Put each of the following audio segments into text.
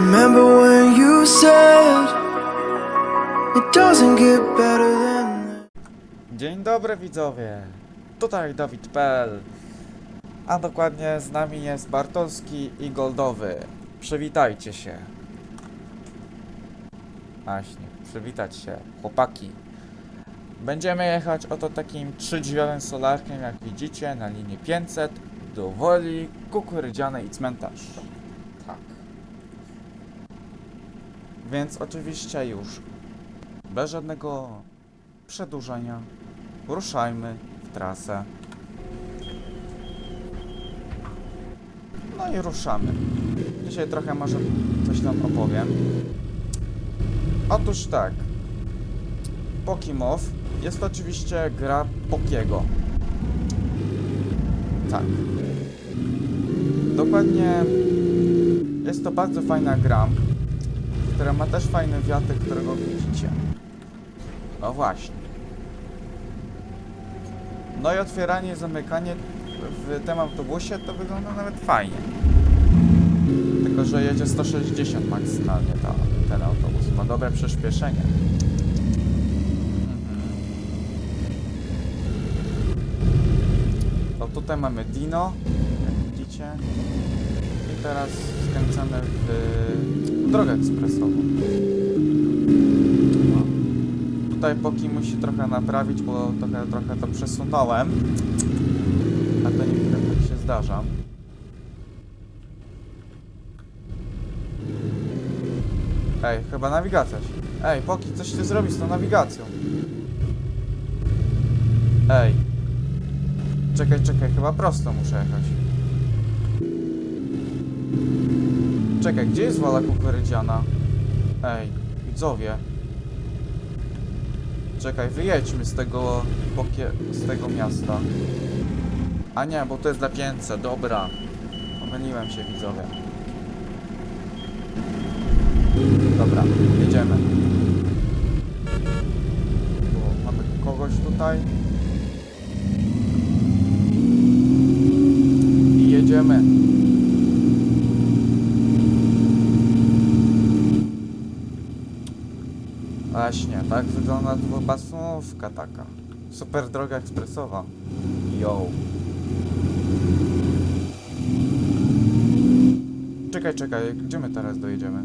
Remember when you said it doesn't get better than? Dzień dobry widzowie, tutaj Dawid.pl A dokładnie z nami jest Bartolski i Goldowy. Przywitajcie się. Właśnie, przywitać się, chłopaki. Będziemy jechać oto takim trzydrzwiowym solarkiem jak widzicie na linii 500 do Woli, Kukurydziane i Cmentarz. Tak Więc oczywiście już bez żadnego przedłużenia ruszajmy w trasę. No i ruszamy. Dzisiaj trochę może coś nam opowiem. Otóż tak. Pokimow jest oczywiście gra Pokiego. Tak. Dokładnie jest to bardzo fajna gra, która ma też fajny wiatek, którego widzicie. No właśnie. No i otwieranie zamykanie w tym autobusie to wygląda nawet fajnie. Tylko, że jedzie 160 maksymalnie ta, ten autobus. Ma dobre przyspieszenie. Mhm. To tutaj mamy Dino, jak widzicie. I teraz skręcamy w drogę ekspresową. Tutaj Poki musi trochę naprawić, bo trochę, trochę to przesunąłem. A to niektórym tak się zdarza. Ej, chyba nawigacja się. Ej, Poki, coś ty zrobić z tą nawigacją. Ej. Czekaj, czekaj, chyba prosto muszę jechać. Czekaj, gdzie jest wola kukurydziana? Ej, widzowie. Czekaj, wyjedźmy z tego pokie... z tego miasta. A nie, bo to jest dla 500, dobra. Pomyliłem się, widzowie. Dobra, jedziemy. O, mamy kogoś tutaj. I jedziemy. Właśnie, tak wygląda tu pasmówka taka. Super droga ekspresowa. Yo. Czekaj, czekaj, gdzie my teraz dojedziemy?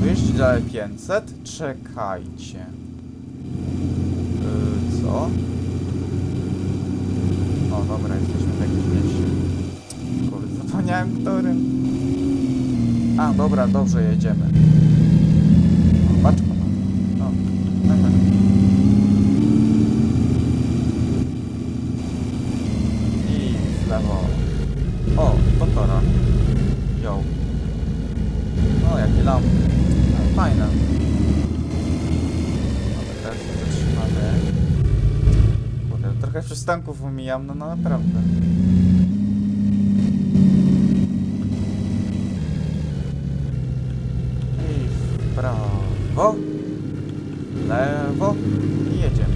Dojeźdź dalej 500? Czekajcie. Yy, co? O, dobra, jesteśmy w jakimś mieście. Kurde, zapomniałem którym. A, dobra, dobrze, jedziemy. O, mam. O. I w lewo. O, Totora. Yo. O, jakie lampy. Fajne. Dobra, teraz się zatrzymamy. Kurde, trochę przystanków omijam, no, no naprawdę. I w prawo, lewo i jedziemy.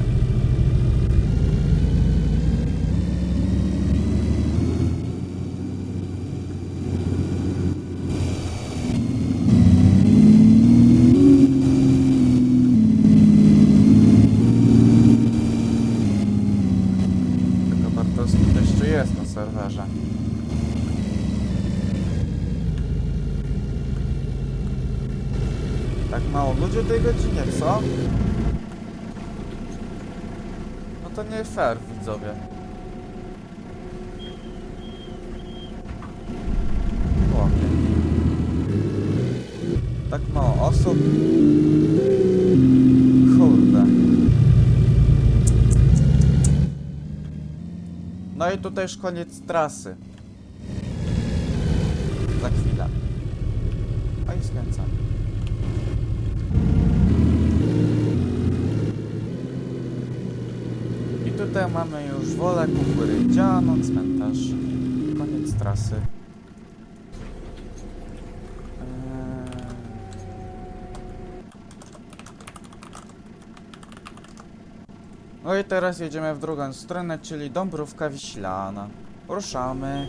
Tylko Bartowski jeszcze jest na serwerze. Tak mało ludzi o tej godzinie, co? No to nie fair, widzowie. Chłopie. Tak mało osób. Kurde. No i tutaj już koniec trasy. Za chwilę. No i skręcamy. I tutaj mamy już wolę kukurydzianą, cmentarz. Koniec trasy. Eee, No i teraz jedziemy w drugą stronę, czyli Dąbrówka Wiślana. Ruszamy.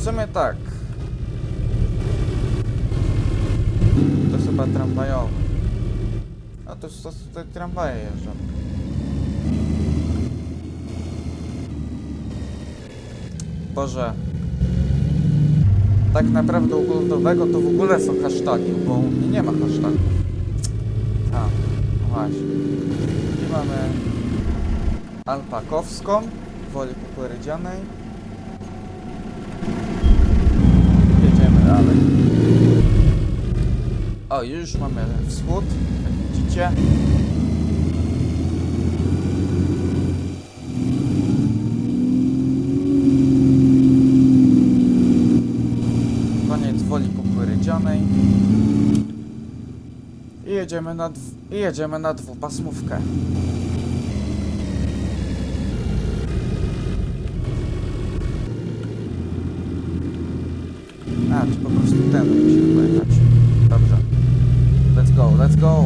W sumie tak. To chyba tramwajowy. A to to, to tramwaje jeżdżą. Boże. Tak naprawdę u Goldowego to w ogóle są hasztagi, bo u mnie nie ma hashtagów. A, no właśnie. I mamy Alpakowską, Woli Kukurydzianej. Jedziemy dalej. O, już mamy wschód, jak widzicie. Koniec Woli Kukurydzianej. I jedziemy na, i jedziemy na dwupasmówkę. Czy po prostu ten musimy pojechać. Dobrze. Let's go, let's go!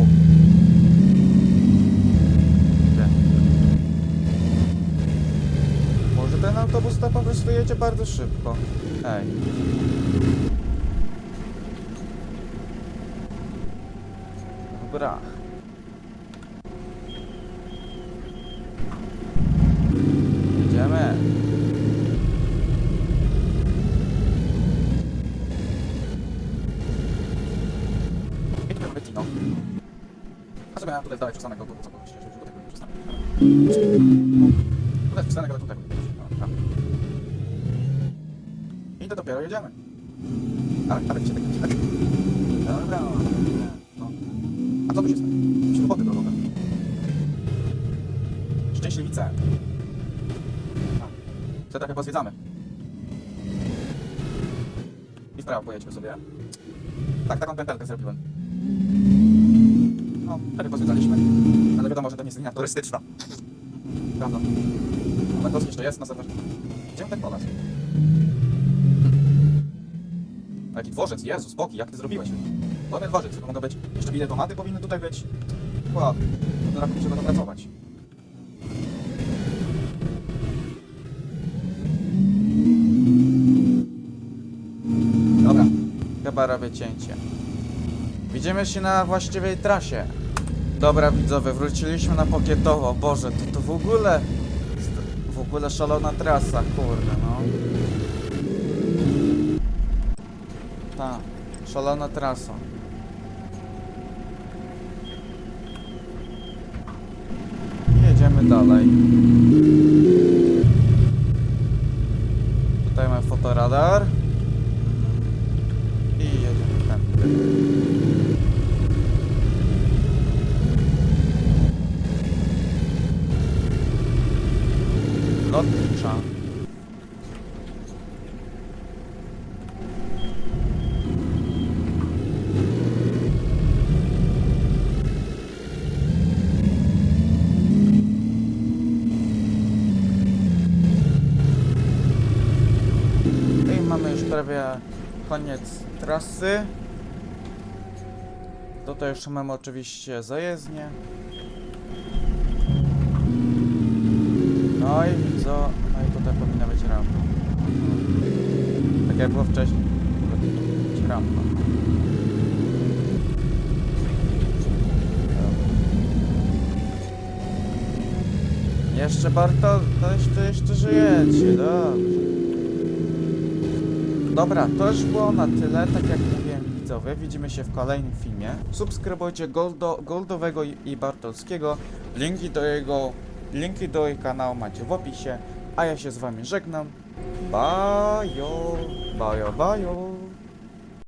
Gdzie? Może ten autobus to po prostu jedzie bardzo szybko. Ej. Dobra. Jedziemy. I tutaj mamy Tino. A sobie miałem tutaj dalej przystanek autobusa, myślę, że już do tego nie przystanek. Tutaj jest przystanek, ale tutaj nie Dobra. I to dopiero jedziemy. Ale, ale się tak tak. Dobra. No. A co tu się stało? Śruboty drogowe. Szczęśliwice. To trochę pozwiedzamy. I w prawo pojedźmy sobie. Tak, taką pętelkę zrobiłem. No, trochę pozwiedzaliśmy. Ale wiadomo, że to nie jest linia turystyczna. Prawda? To jeszcze jest na zewnątrz. Gdzie on tak polazł? A Jaki dworzec, Jezus, boki, jak ty zrobiłeś? Nie dworzec, to mogą być, jeszcze biletomaty powinny tutaj być. Ładnie, to raczej trzeba dopracować. Dobra, chyba robię cięcie. Widzimy się na właściwej trasie. Dobra widzowie, wróciliśmy na Pokietowo. Boże, to, to w ogóle... W ogóle szalona trasa, kurde no. Ta, szalona trasa. Jedziemy dalej. Tutaj mamy fotoradar. I jedziemy tędy. Lotnicza. I mamy już prawie koniec trasy. Tutaj już mamy oczywiście zajezdnię. No i co? No i tutaj powinna być rampa. Tak jak było wcześniej. Powinna być rampa. Jeszcze Barto, to jeszcze, jeszcze żyjecie, dobrze. Dobra, to już było na tyle, tak jak mówiłem widzowie, widzimy się w kolejnym filmie. Subskrybujcie Goldo, Goldowego i- Bartolskiego, linki do jego, linki do jej kanału macie w opisie, a ja się z wami żegnam. Bajo, bajo, bajo.